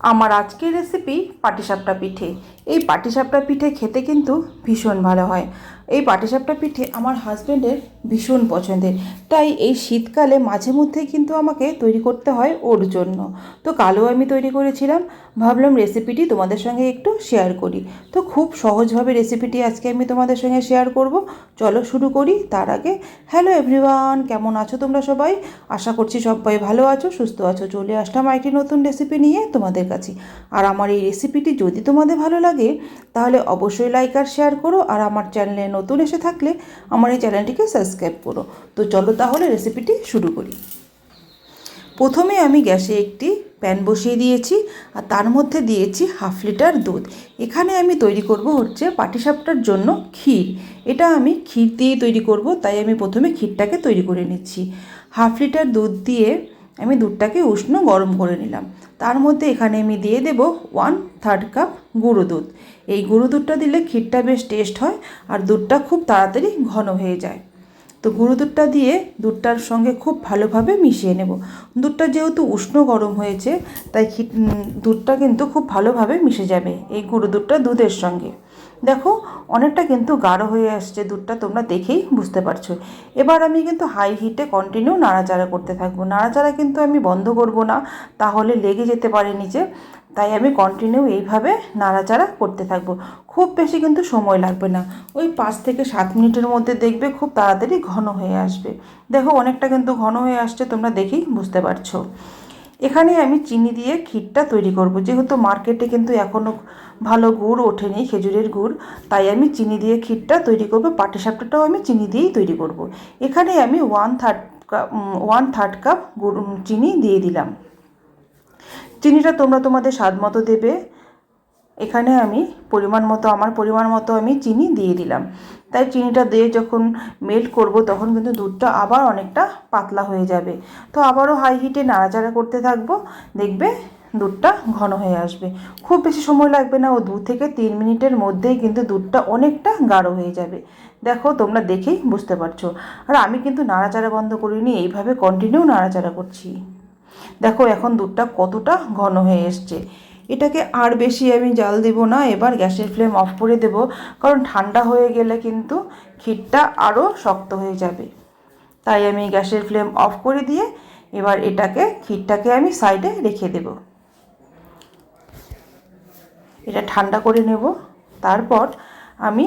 আমার আজকের রেসিপি পাটিসাপটা পিঠে। এই পাটিসাপটা পিঠে খেতে কিন্তু ভীষণ ভালো হয়। এই পাটিসাপটা পিঠে আমার হাজব্যান্ডের ভীষণ পছন্দের। তাই এই শীতকালে মাঝে মধ্যেই কিন্তু আমাকে তৈরি করতে হয় ওর জন্য। তো কালো আমি তৈরি করেছিলাম। ভাবলাম রেসিপিটি তোমাদের সঙ্গে একটু শেয়ার করি। তো খুব সহজভাবে রেসিপিটি আজকে আমি তোমাদের সঙ্গে শেয়ার করব। চলো শুরু করি তার আগে হ্যালো এভরিওয়ান কেমন আছো তোমরা সবাই? আশা করছি সবাই ভালো আছো, সুস্থ আছো। চলে আসলাম একটি নতুন রেসিপি নিয়ে তোমাদের কাছে। আর আমার এই রেসিপিটি যদি তোমাদের ভালো লাগে, তাহলে অবশ্যই লাইক আর শেয়ার করো। আর আমার চ্যানেলে নতুন এসে থাকলে আমার এই চ্যানেলটিকে সাবস্ক্রাইব করো। তো চলো তাহলে রেসিপিটি শুরু করি। প্রথমে আমি গ্যাসে একটি প্যান বসিয়ে দিয়েছি আর তার মধ্যে দিয়েছি হাফ লিটার দুধ। এখানে আমি তৈরি করব হচ্ছে পাটিসাপটার জন্য ক্ষীর। এটা আমি ক্ষীর দিয়েই তৈরি করব, তাই আমি প্রথমে ক্ষীরটাকে তৈরি করে নিচ্ছি। হাফ লিটার দুধ দিয়ে আমি দুধটাকে উষ্ণ গরম করে নিলাম। তার মধ্যে এখানে আমি দিয়ে দেব ওয়ান থার্ড কাপ গুঁড়ো দুধ। এই গুঁড়ো দুধটা দিলে ক্ষীরটা বেশ টেস্ট হয় আর দুধটা খুব তাড়াতাড়ি ঘন হয়ে যায়। তো গুঁড়ো দুধটা দিয়ে দুধটার সঙ্গে খুব ভালোভাবে মিশিয়ে নেব। দুধটা যেহেতু উষ্ণ গরম হয়েছে, তাই দুধটা কিন্তু খুব ভালোভাবে মিশে যাবে এই গুঁড়ো দুধটা দুধের সঙ্গে। দেখো, অনেকটা কিন্তু গাঢ় হয়ে আসছে দুধটা, তোমরা দেখেই বুঝতে পারছ। এবার আমি কিন্তু হাই হিটে কন্টিনিউ নাড়াচাড়া করতে থাকব। নাড়াচাড়া কিন্তু আমি বন্ধ করব না, তাহলে লেগে যেতে পারে নিচে। তাই আমি কন্টিনিউ এইভাবে নাড়াচাড়া করতে থাকব। খুব বেশি কিন্তু সময় লাগবে না। ওই পাঁচ থেকে সাত মিনিটের মধ্যে দেখবে খুব তাড়াতাড়ি ঘন হয়ে আসবে। দেখো, অনেকটা কিন্তু ঘন হয়ে আসছে, তোমরা দেখেই বুঝতে পারছ। এখানে আমি চিনি দিয়ে ক্ষীরটা তৈরি করব। যেহেতু মার্কেটে কিন্তু এখনও ভালো গুড় ওঠেনি, খেজুরের গুড়, তাই আমি চিনি দিয়ে ক্ষীরটা তৈরি করব। পাটিসাপটাটাও আমি চিনি দিয়েই তৈরি করব। এখানে আমি one third cup one third cup গুড় চিনি দিয়ে দিলাম। চিনিটা তোমরা তোমাদের স্বাদ মতো দেবে। এখানে আমি পরিমাণ মতো, আমার পরিমাণ মতো আমি চিনি দিয়ে দিলাম। তাই চিনিটা দিয়ে যখন মেল্ট করব, তখন কিন্তু দুধটা আবার অনেকটা পাতলা হয়ে যাবে। তো আবারও হাই হিটে নাড়াচাড়া করতে থাকব, দেখবে দুধটা ঘন হয়ে আসবে। খুব বেশি সময় লাগবে না, ও দু থেকে তিন মিনিটের মধ্যেই কিন্তু দুধটা অনেকটা গাঢ় হয়ে যাবে। দেখো, তোমরা দেখেই বুঝতে পারছ। আর আমি কিন্তু নাড়াচাড়া বন্ধ করিনি, এইভাবে কন্টিনিউ নাড়াচাড়া করছি। দেখো, এখন দুধটা কতটা ঘন হয়ে এসছে। এটাকে আর বেশি আমি জাল দেব না, এবার গ্যাসের ফ্লেম অফ করে দেব, কারণ ঠান্ডা হয়ে গেলে কিন্তু ক্ষীরটা আরও শক্ত হয়ে যাবে। তাই আমি গ্যাসের ফ্লেম অফ করে দিয়ে এবার এটাকে, ক্ষীরটাকে আমি সাইডে রেখে দেব। এটা ঠান্ডা করে নেব। তারপর আমি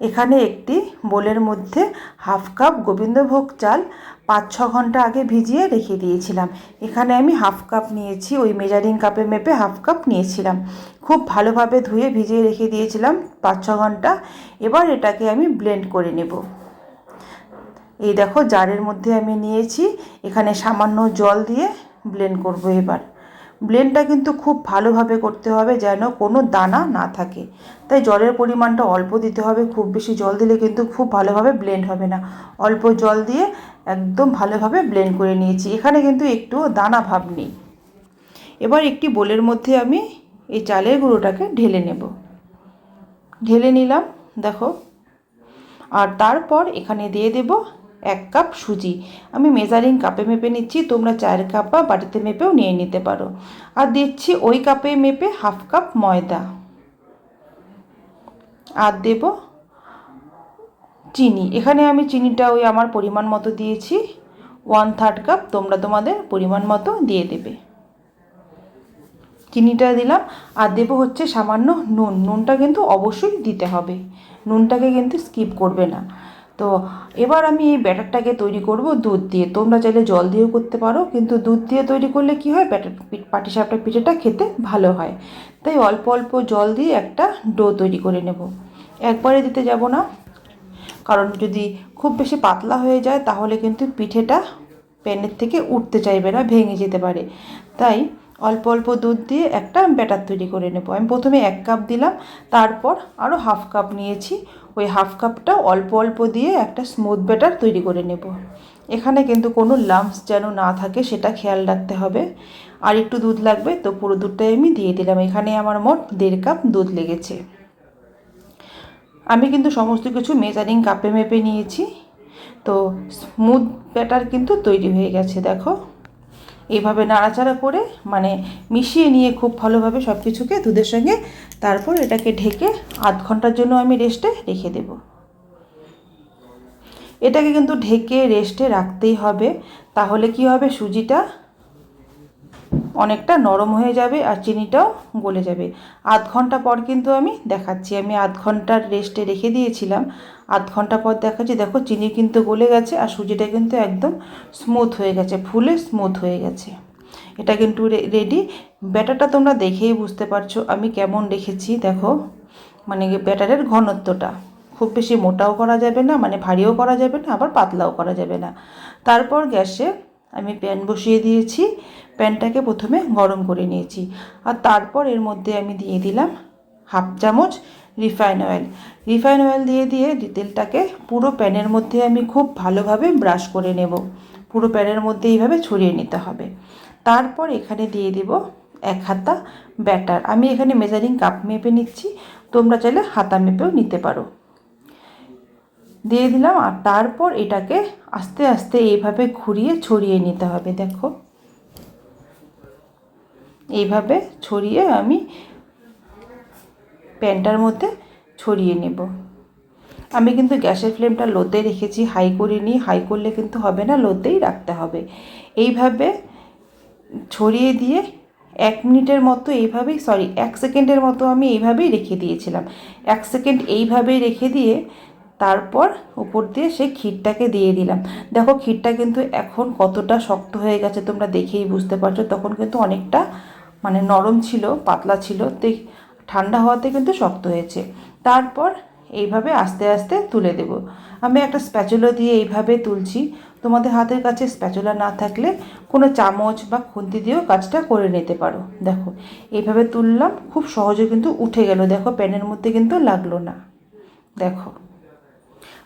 এখানে একটি বোলের মধ্যে হাফ কাপ গোবিন্দভোগ চাল পাঁচ ছ ঘণ্টা আগে ভিজিয়ে রেখে দিয়েছিলাম। এখানে আমি হাফ কাপ নিয়েছি, ওই মেজারিং কাপে মেপে হাফ কাপ নিয়েছিলাম। খুব ভালোভাবে ধুয়ে ভিজিয়ে রেখে দিয়েছিলাম পাঁচ ছ ঘণ্টা। এবার এটাকে আমি ব্লেন্ড করে নেব। এই দেখো, জারের মধ্যে আমি নিয়েছি। এখানে সামান্য জল দিয়ে ব্লেন্ড করব এবার। ব্লেন্ডটা কিন্তু খুব ভালোভাবে করতে হবে যেন কোনো দানা না থাকে। তাই জলের পরিমাণটা অল্প দিতে হবে, খুব বেশি জল দিলে কিন্তু খুব ভালোভাবে ব্লেন্ড হবে না। অল্প জল দিয়ে একদম ভালোভাবে ব্লেন্ড করে নিয়েছি। এখানে কিন্তু একটুও দানা ভাব নেই। এবার একটি বোলের মধ্যে আমি এই চালের গুঁড়োটাকে ঢেলে নেব। ঢেলে নিলাম, দেখো। আর তারপর এখানে দিয়ে দেব এক কাপ সুজি। আমি মেজারিং কাপে মেপে নিচ্ছি, তোমরা চায়ের কাপ বা বাটিতে মেপেও নিয়ে নিতে পারো। আর দিচ্ছি ওই কাপে মেপে হাফ কাপ ময়দা। আর দেব চিনি। এখানে আমি চিনিটা ওই আমার পরিমাণ মতো দিয়েছি। ওয়ান থার্ড কাপ তোমরা তোমাদের পরিমাণ মতো দিয়ে দেবে। চিনিটা দিলাম। আর দেবো হচ্ছে সামান্য নুন। নুনটা কিন্তু অবশ্যই দিতে হবে। নুনটাকে কিন্তু স্কিপ করবে না। তো এবার আমি এই ব্যাটারটাকে তৈরি করব দুধ দিয়ে। তোমরা চাইলে জল দিয়েও করতে পারো, কিন্তু দুধ দিয়ে তৈরি করলে কি হয়? ব্যাটার পাটিসাপটা পিঠেটা খেতে ভালো হয়। তাই অল্প অল্প জল দিয়ে একটা ডো তৈরি করে নেব। একবারে দিতে যাব না, কারণ যদি খুব বেশি পাতলা হয়ে যায়, তাহলে কিন্তু পিঠেটা প্যানের থেকে উঠতে চাইবে না, ভেঙে যেতে পারে। তাই অল্প অল্প দুধ দিয়ে একটা ব্যাটার তৈরি করে নেব। আমি প্রথমে এক কাপ দিলাম, তারপর আরও হাফ কাপ নিয়েছি। ওই হাফ কাপটা অল্প অল্প দিয়ে একটা স্মুথ ব্যাটার তৈরি করে নেব। এখানে কিন্তু কোনো লাম্পস যেন না থাকে, সেটা খেয়াল রাখতে হবে। আর একটু দুধ লাগবে, তো পুরো দুধটাই আমি দিয়ে দিলাম। এখানে আমার মোট দেড় কাপ দুধ লেগেছে। আমি কিন্তু সমস্ত কিছু মেজারিং কাপে মেপে নিয়েছি। তো স্মুথ ব্যাটার কিন্তু তৈরি হয়ে গেছে, দেখো। এইভাবে নাড়াচাড়া করে মানে মিশিয়ে নিয়ে খুব ভালোভাবে সব কিছুকে দুধের সঙ্গে তারপর এটাকে ঢেকে আধ ঘণ্টার জন্য আমি রেস্টে রেখে দেব। এটাকে কিন্তু ঢেকে রেস্টে রাখতেই হবে। তাহলে কি হবে সুজিটা? অনেকটা নরম হয়ে যাবে আর চিনিটাও গলে যাবে। আধ ঘণ্টা পর কিন্তু আমি দেখাচ্ছি। আমি আধ ঘণ্টার রেস্টে রেখে দিয়েছিলাম। আধ ঘণ্টা পর দেখাচ্ছি। দেখো, চিনি কিন্তু গলে গেছে আর সুজিটা কিন্তু একদম স্মুথ হয়ে গেছে, ফুলে স্মুথ হয়ে গেছে। এটা কিন্তু রেডি ব্যাটারটা তোমরা দেখেই বুঝতে পারছ আমি কেমন রেখেছি। দেখো মানে ব্যাটারের ঘনত্বটা। খুব বেশি মোটাও করা যাবে না মানে ভারীও করা যাবে না, আবার পাতলাও করা যাবে না। তারপর গ্যাসে আমি প্যান বসিয়ে দিয়েছি। প্যানটাকে প্রথমে গরম করে নিয়েছি। আর তারপর এর মধ্যে আমি দিয়ে দিলাম হাফ চামচ রিফাইন অয়েল। রিফাইন অয়েল দিয়ে দিয়ে তেলটাকে পুরো প্যানের মধ্যে আমি খুব ভালোভাবে ব্রাশ করে নেব। পুরো প্যানের মধ্যে এইভাবে ছড়িয়ে নিতে হবে। তারপর এখানে দিয়ে দিব এক হাতা ব্যাটার। আমি এখানে মেজারিং কাপ মেপে নিচ্ছি। তোমরা চাইলে হাতা মেপেও নিতে পারো। দিয়ে দিলাম আর তারপর এটাকে আস্তে আস্তে এইভাবে ঘুরিয়ে ছড়িয়ে নিতে হবে, দেখো। এইভাবে ছড়িয়ে আমি প্যানটার মধ্যে ছড়িয়ে নেব। আমি কিন্তু গ্যাসের ফ্লেমটা লোতে রেখেছি, হাই করিনি, হাই করলে কিন্তু হবে না, লোতেই রাখতে হবে। এইভাবে ছড়িয়ে দিয়ে এক মিনিটের মতো এইভাবেই, সরি, এক সেকেন্ডের মতো আমি এইভাবেই রেখে দিয়েছিলাম। এক সেকেন্ড এইভাবেই রেখে দিয়ে তারপর উপর দিয়ে সেই ক্ষীরটাকে দিয়ে দিলাম। দেখো, ক্ষীরটা কিন্তু এখন কতটা শক্ত হয়ে গেছে, তোমরা দেখেই বুঝতে পারছ, তখন কিন্তু অনেকটা মানে নরম ছিল, পাতলা ছিল ঠান্ডা হওয়াতে কিন্তু শক্ত হয়েছে। তারপর এইভাবে আস্তে আস্তে তুলে দেব। আমি একটা স্প্যাচুলো দিয়ে এইভাবে তুলছি। তোমাদের হাতের কাছে স্প্যাচুলা না থাকলে কোনো চামচ বা খুন্তি দিয়েও কাজটা করে নিতে পারো। দেখো, এইভাবে তুললাম, খুব সহজে কিন্তু উঠে গেল। দেখো প্যানের মধ্যে কিন্তু লাগল না। দেখো।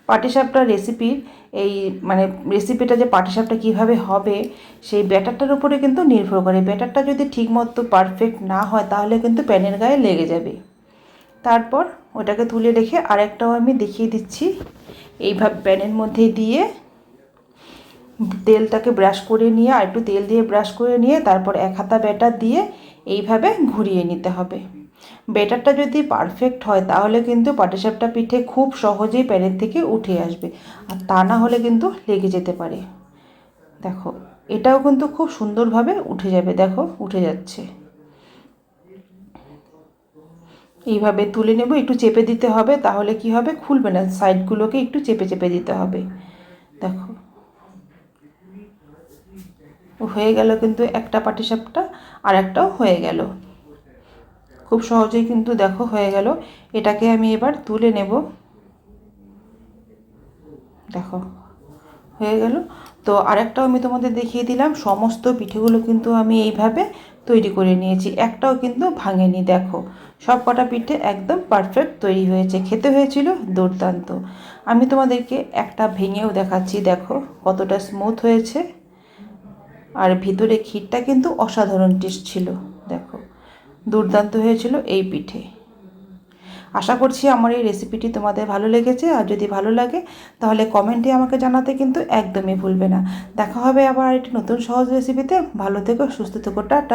পাটিসাপটার রেসিপির এই মানে রেসিপিটা যে পাটিসাপটা কীভাবে হবে, সেই ব্যাটারটার উপরে কিন্তু নির্ভর করে। ব্যাটারটা যদি ঠিকমতো পারফেক্ট না হয়, তাহলে কিন্তু প্যানের গায়ে লেগে যাবে। তারপর ওটাকে তুলে রেখে আরেকটাও আমি দেখিয়ে দিচ্ছি। এইভাবে প্যানের মধ্যে দিয়ে তেলটাকে ব্রাশ করে নিয়ে, আর একটু তেল দিয়ে ব্রাশ করে নিয়ে, তারপর এক হাতা ব্যাটার দিয়ে এইভাবে ঘুরিয়ে নিতে হবে। ব্যাটারটা যদি পারফেক্ট হয়, তাহলে কিন্তু পাটিসাপটা পিঠে খুব সহজেই প্যানের থেকে উঠে আসবে। আর তা না হলে কিন্তু লেগে যেতে পারে। দেখো, এটাও কিন্তু খুব সুন্দরভাবে উঠে যাবে, দেখো, উঠে যাচ্ছে। এইভাবে তুলে নেব, একটু চেপে দিতে হবে, তাহলে কি হবে? খুলবে না, সাইডগুলোকে একটু চেপে চেপে দিতে হবে। দেখো। হয়ে গেল কিন্তু একটা পাটিসাপটা আর একটাও হয়ে গেল। খুব সহজেই কিন্তু দেখো হয়ে গেল। এটাকে আমি এবার তুলে নেব। দেখো, হয়ে গেল। তো আরেকটাও আমি তোমাদের দেখিয়ে দিলাম। সমস্ত পিঠেগুলো কিন্তু আমি এইভাবে তৈরি করে নিয়েছি। একটাও কিন্তু ভাঙেনি, দেখো। সব কটা পিঠে একদম পারফেক্ট তৈরি হয়েছে। খেতে হয়েছিল দুর্দান্ত। আমি তোমাদেরকে একটা ভেঙেও দেখাচ্ছি, দেখো, কতটা স্মুথ হয়েছে। আর ভিতরে ক্ষীরটা কিন্তু অসাধারণ টেস্ট ছিল, দেখো। দুর্দান্ত হয়েছিল এই পিঠে। আশা করছি আমার এই রেসিপিটি তোমাদের ভালো লেগেছে। আর যদি ভালো লাগে, তাহলে কমেন্টে আমাকে জানাতে কিন্তু একদমই ভুলবে না। দেখা হবে আবার একটি নতুন সহজ রেসিপিতে ভালো থেকো, সুস্থ থেকো, টাটা।